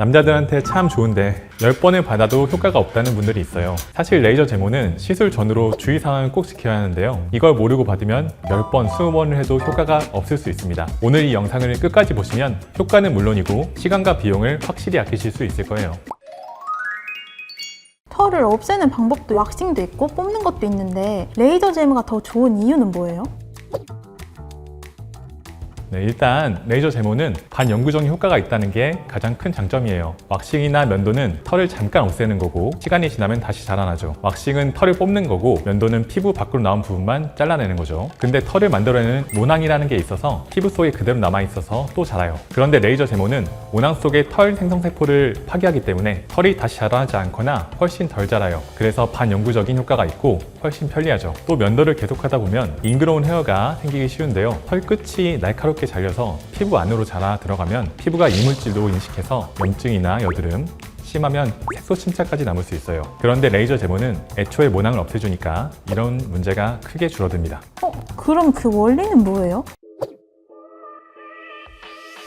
남자들한테 참 좋은데 10번을 받아도 효과가 없다는 분들이 있어요. 사실 레이저 제모는 시술 전후로 주의사항을 꼭 지켜야 하는데요. 이걸 모르고 받으면 10번, 20번을 해도 효과가 없을 수 있습니다. 오늘 이 영상을 끝까지 보시면 효과는 물론이고 시간과 비용을 확실히 아끼실 수 있을 거예요. 털을 없애는 방법도 왁싱도 있고 뽑는 것도 있는데 레이저 제모가 더 좋은 이유는 뭐예요? 네, 일단 레이저 제모는 반영구적인 효과가 있다는 게 가장 큰 장점이에요. 왁싱이나 면도는 털을 잠깐 없애는 거고 시간이 지나면 다시 자라나죠. 왁싱은 털을 뽑는 거고 면도는 피부 밖으로 나온 부분만 잘라내는 거죠. 근데 털을 만들어내는 모낭이라는 게 있어서 피부 속에 그대로 남아 있어서 또 자라요. 그런데 레이저 제모는 모낭 속의 털 생성세포를 파괴하기 때문에 털이 다시 자라나지 않거나 훨씬 덜 자라요. 그래서 반영구적인 효과가 있고 훨씬 편리하죠. 또 면도를 계속하다 보면 잉그러운 헤어가 생기기 쉬운데요. 털 끝이 날카롭게 잘려서 피부 안으로 자라 들어가면 피부가 이물질로 인식해서 염증이나 여드름, 심하면 색소 침착까지 남을 수 있어요. 그런데 레이저 제모는 애초에 모낭을 없애주니까 이런 문제가 크게 줄어듭니다. 어, 그럼 그 원리는 뭐예요?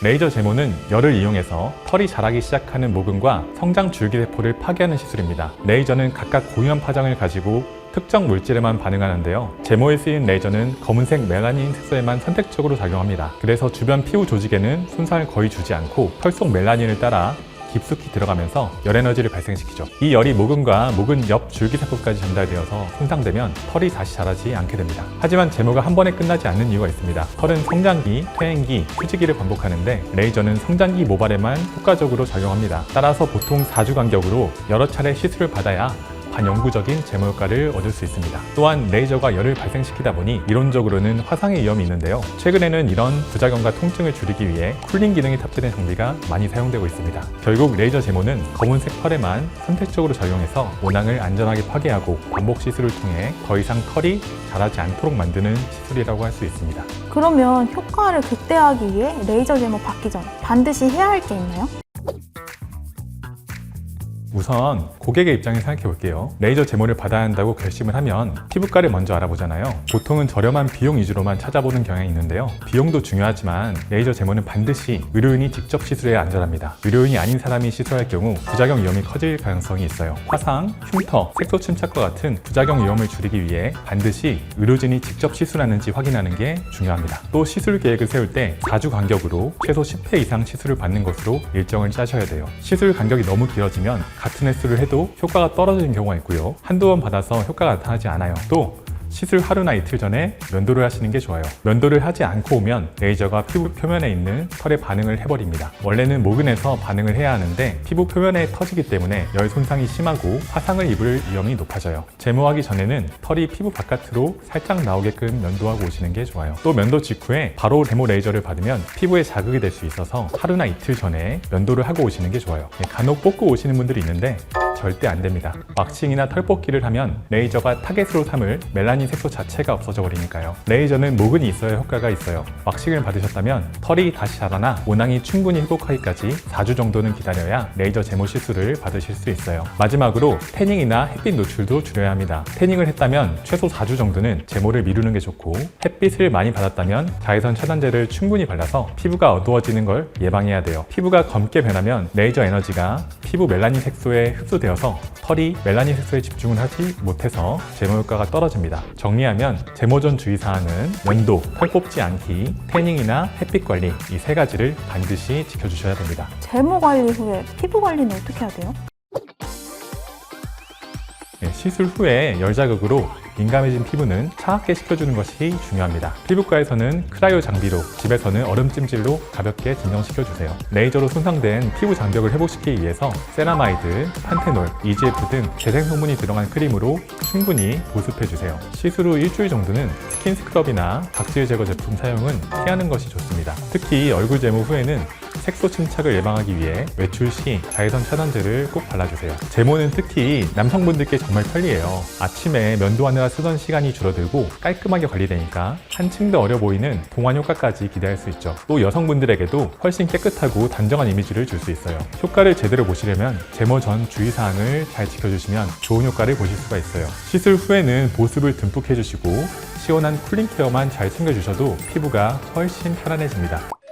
레이저 제모는 열을 이용해서 털이 자라기 시작하는 모근과 성장 줄기세포를 파괴하는 시술입니다. 레이저는 각각 고유한 파장을 가지고 특정 물질에만 반응하는데요. 제모에 쓰인 레이저는 검은색 멜라닌 색소에만 선택적으로 작용합니다. 그래서 주변 피부 조직에는 손상을 거의 주지 않고 털속 멜라닌을 따라 깊숙이 들어가면서 열 에너지를 발생시키죠. 이 열이 모근과 모근 옆 줄기세포까지 전달되어서 손상되면 털이 다시 자라지 않게 됩니다. 하지만 제모가 한 번에 끝나지 않는 이유가 있습니다. 털은 성장기, 퇴행기, 휴지기를 반복하는데 레이저는 성장기 모발에만 효과적으로 작용합니다. 따라서 보통 4주 간격으로 여러 차례 시술을 받아야 반영구적인 제모 효과를 얻을 수 있습니다. 또한 레이저가 열을 발생시키다 보니 이론적으로는 화상의 위험이 있는데요. 최근에는 이런 부작용과 통증을 줄이기 위해 쿨링 기능이 탑재된 장비가 많이 사용되고 있습니다. 결국 레이저 제모는 검은색 털에만 선택적으로 작용해서 모낭을 안전하게 파괴하고 반복 시술을 통해 더 이상 털이 자라지 않도록 만드는 시술이라고 할 수 있습니다. 그러면 효과를 극대화하기 위해 레이저 제모 받기 전 반드시 해야 할 게 있나요? 우선 고객의 입장을 생각해 볼게요. 레이저 제모를 받아야 한다고 결심을 하면 피부과를 먼저 알아보잖아요. 보통은 저렴한 비용 위주로만 찾아보는 경향이 있는데요. 비용도 중요하지만 레이저 제모는 반드시 의료인이 직접 시술해야 안전합니다. 의료인이 아닌 사람이 시술할 경우 부작용 위험이 커질 가능성이 있어요. 화상, 흉터, 색소 침착과 같은 부작용 위험을 줄이기 위해 반드시 의료진이 직접 시술하는지 확인하는 게 중요합니다. 또 시술 계획을 세울 때 4주 간격으로 최소 10회 이상 시술을 받는 것으로 일정을 짜셔야 돼요. 시술 간격이 너무 길어지면 같은 횟수를 해도 효과가 떨어지는 경우가 있고요. 한두 번 받아서 효과가 나타나지 않아요. 또 시술 하루나 이틀 전에 면도를 하시는 게 좋아요. 면도를 하지 않고 오면 레이저가 피부 표면에 있는 털에 반응을 해버립니다. 원래는 모근에서 반응을 해야 하는데 피부 표면에 터지기 때문에 열 손상이 심하고 화상을 입을 위험이 높아져요. 제모하기 전에는 털이 피부 바깥으로 살짝 나오게끔 면도하고 오시는 게 좋아요. 또 면도 직후에 바로 데모 레이저를 받으면 피부에 자극이 될 수 있어서 하루나 이틀 전에 면도를 하고 오시는 게 좋아요. 예, 간혹 뽑고 오시는 분들이 있는데 절대 안 됩니다. 왁싱이나 털 뽑기를 하면 레이저가 타겟으로 삼을 멜라닌 색소 자체가 없어져 버리니까요. 레이저는 모근이 있어야 효과가 있어요. 왁싱을 받으셨다면 털이 다시 자라나 모낭이 충분히 회복하기까지 4주 정도는 기다려야 레이저 제모 시술을 받으실 수 있어요. 마지막으로 태닝이나 햇빛 노출도 줄여야 합니다. 태닝을 했다면 최소 4주 정도는 제모를 미루는 게 좋고 햇빛을 많이 받았다면 자외선 차단제를 충분히 발라서 피부가 어두워지는 걸 예방해야 돼요. 피부가 검게 변하면 레이저 에너지가 피부 멜라닌 색소에 흡수되어서 털이 멜라닌 색소에 집중을 하지 못해서 제모 효과가 떨어집니다. 정리하면 제모 전 주의사항은 면도, 털 뽑지 않기, 태닝이나 햇빛 관리 이 세 가지를 반드시 지켜주셔야 됩니다. 제모 관리 후에 피부 관리는 어떻게 해야 돼요? 네, 시술 후에 열 자극으로 민감해진 피부는 차갑게 식혀주는 것이 중요합니다. 피부과에서는 크라이오 장비로, 집에서는 얼음 찜질로 가볍게 진정시켜주세요. 레이저로 손상된 피부 장벽을 회복시키기 위해서 세라마이드, 판테놀, EGF 등 재생 성분이 들어간 크림으로 충분히 보습해주세요. 시술 후 일주일 정도는 스킨 스크럽이나 각질 제거 제품 사용은 피하는 것이 좋습니다. 특히 얼굴 제모 후에는 색소 침착을 예방하기 위해 외출 시 자외선 차단제를 꼭 발라주세요. 제모는 특히 남성분들께 정말 편리해요. 아침에 면도하느라 쓰던 시간이 줄어들고 깔끔하게 관리되니까 한층 더 어려 보이는 동안 효과까지 기대할 수 있죠. 또 여성분들에게도 훨씬 깨끗하고 단정한 이미지를 줄 수 있어요. 효과를 제대로 보시려면 제모 전 주의사항을 잘 지켜주시면 좋은 효과를 보실 수가 있어요. 시술 후에는 보습을 듬뿍 해주시고 시원한 쿨링 케어만 잘 챙겨주셔도 피부가 훨씬 편안해집니다.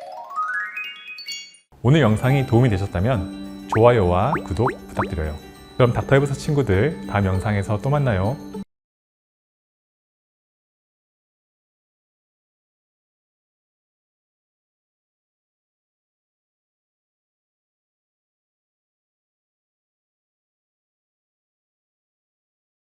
오늘 영상이 도움이 되셨다면 좋아요와 구독 부탁드려요. 그럼 닥터헤브스 친구들 다음 영상에서 또 만나요.